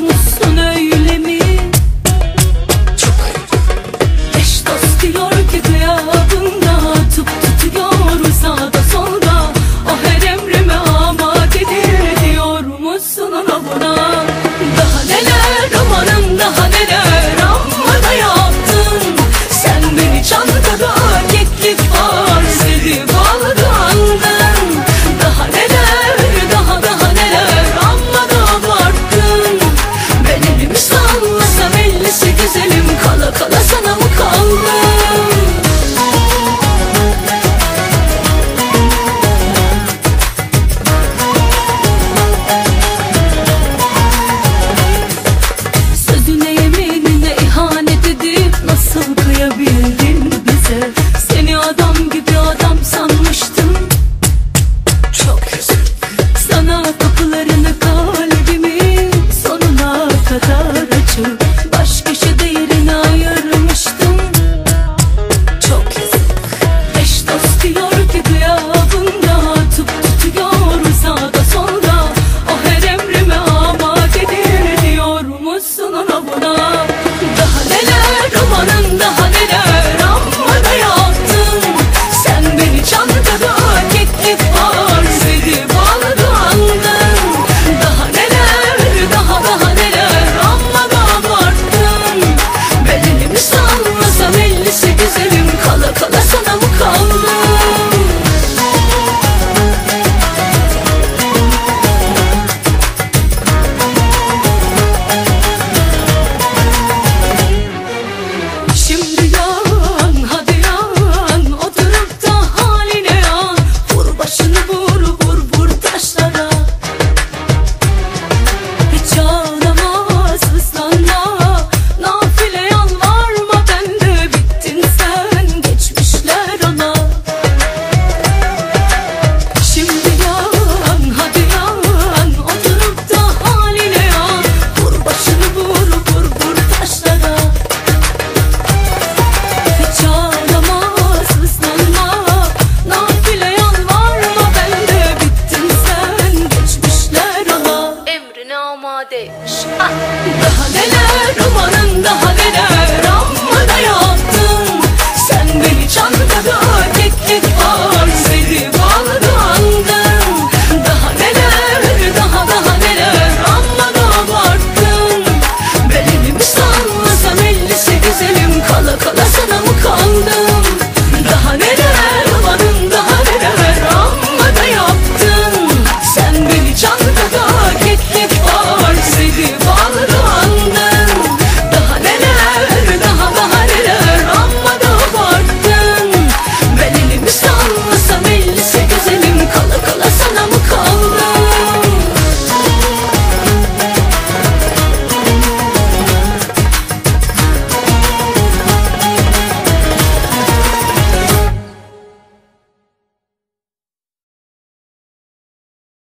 sussun olmuştu Baş ayırmıştım. Çok yazık. Eş dost diyor ki gıyabında Tup tutuyor sağda solda emrime amadedir Diyor musun ona buna? Daha neler romanında